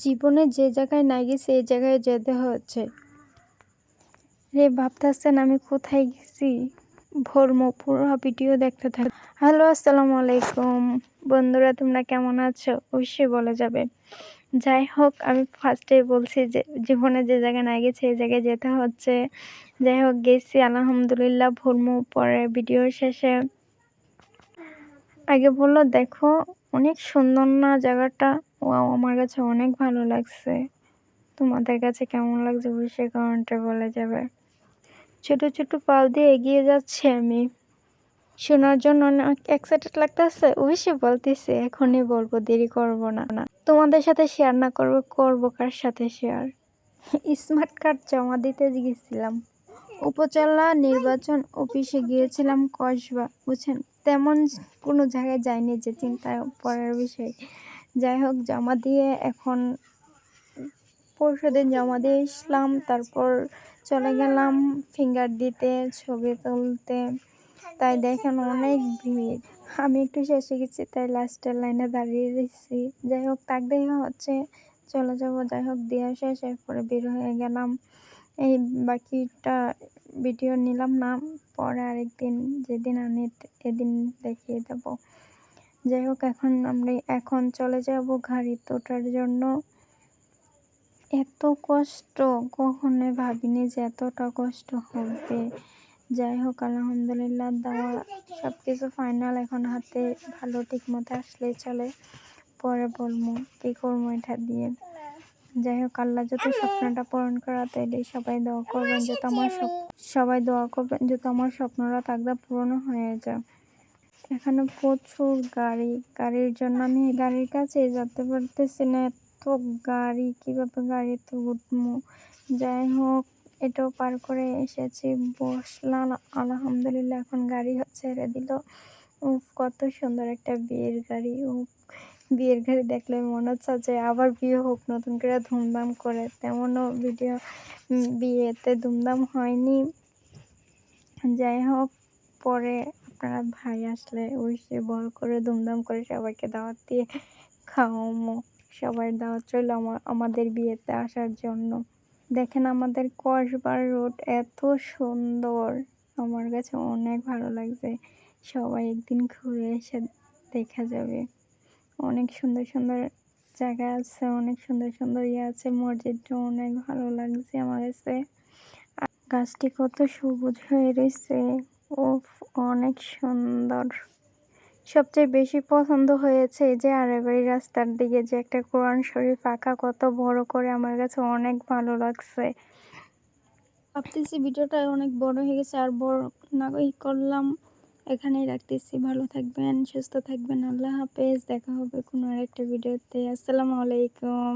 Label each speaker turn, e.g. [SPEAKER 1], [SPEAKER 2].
[SPEAKER 1] জীবনে যে জায়গায় না গেছি, এই জায়গায় যেতে হচ্ছে। রে ভাবতেছেন আমি কোথায় গেছি? ভর্ম পুরো ভিডিও দেখতে থাক। হ্যালো, আসসালামু আলাইকুম। বন্ধুরা, তোমরা কেমন আছো? অবশ্যই বলে যাবে। যাই হোক, আমি ফার্স্টে বলছি যে, জীবনে যে জায়গায় না গেছি, এই জায়গায় যেতে হচ্ছে। যাই হোক, গেছি, আলহামদুলিল্লাহ ভর্ম পরে ভিডিওর শেষে। আগে বলল, দেখো, অনেক সুন্দর না জায়গাটা? ও আমার কাছে অনেক ভালো লাগছে। তোমাদের কাছে কেমন লাগছে অবশ্যই কমেন্টে বলে যাবে। ছোট ছোট পাল দিয়ে এগিয়ে যাচ্ছে আমি। শোনার জন্য অনেক এক্সাইটেড লাগতেছে, অবশ্যই বলতেছি, এখনই বলব, দেরি করব না। না তোমাদের সাথে শেয়ার না করব করব কার সাথে শেয়ার স্মার্ট কার্ড জমা দিতে গিয়েছিলাম উপজেলা নির্বাচন অফিসে গিয়েছিলাম কসবা, বুঝছেন? তেমন কোনো জায়গায় যায়নি যে চিন্তায় পড়ার বিষয়। যাই হোক, জমা দিয়ে এখন পরশু দিন জমা দিয়ে আসলাম তারপর চলে গেলাম ফিঙ্গার দিতে, ছবি তুলতে। তাই দেখেন অনেক ভিড়। আমি একটু শেষে গেছি, তাই লাস্টের লাইনে দাঁড়িয়ে রয়েছি যাই হোক, তাক দেখা হচ্ছে। চলে যাব, যাই হোক, দেওয়া শেষ। এরপরে বের হয়ে গেলাম। এই বাকিটা ভিডিও নিলাম না। পরে আরেকদিন, যেদিন আনি এদিন দেখিয়ে দেব। যাই হোক, এখন আমরা এখন চলে যাব গাড়ি তোটার জন্য। এত কষ্ট কখনো ভাবিনি যে এতটা কষ্ট হবে। যাই হোক, আলহামদুলিল্লাহ দাওয়া সব কিছু ফাইনাল এখন হাতে ভালো ঠিক মতো আসলে চলে। পরে বলব কী করব এটা দিয়ে। যাই হোক, আল্লাহ যত স্বপ্নটা পূরণ করা তাইলে সবাই দোয়া করবেন যাতে আমার সবাই দোয়া করবেন যাতে আমার স্বপ্নটা তাকদা পূরণ হয়ে যায় এখানে প্রচুর গাড়ি, গাড়ির জন্য আমি গাড়ির কাছে যেতে পারতেছি না। এত গাড়ি কীভাবে গাড়িতে উঠবো যাই হোক, এটাও পার করে এসেছি, বসলাম, আলহামদুলিল্লাহ এখন গাড়ি ছেড়ে দিল। উফ, কত সুন্দর একটা বিয়ের গাড়ি ও বিয়ের গাড়ি দেখলে মনে হচ্ছে যে আবার বিয়ে হোক, নতুন করে ধুমধাম করে। তেমনও ভিডিও বিয়েতে ধুমধাম হয়নি। যাই হোক, পরে আপনারা ভাই আসলে ওই সে বড় করে ধুমধাম করে সবাইকে দাওয়াত দিয়ে খাওয়ামো। সবাই দাওয়াত রইল আমাদের বিয়েতে আসার জন্য। দেখেন আমাদের কসবার রোড এত সুন্দর। আমার কাছে অনেক ভালো লাগছে। সবাই একদিন ঘুরে এসে দেখা যাবে। অনেক সুন্দর সুন্দর জায়গা আছে, অনেক সুন্দর সুন্দর ইয়ে আছে, মসজিদটা অনেক ভালো লাগছে আমার কাছে। গাছটি কত সবুজ হয়ে রয়েছে। ও অনেক সুন্দর। সবচেয়ে বেশি পছন্দ হয়েছে যে আড়াবাড়ি রাস্তার দিকে যে একটা কোরআন শরীফ আঁকা, কত বড় করে আমার কাছে অনেক ভালো লাগছে। ভাবতেছি ভিডিওটা অনেক বড় হয়ে গেছে, আর বড় না করলাম। এখানেই রাখতেছি, ভালো থাকবেন, সুস্থ থাকবেন, আল্লাহ হাফেজ, দেখা হবে কোনো আরেকটা ভিডিওতে। আসসালামু আলাইকুম।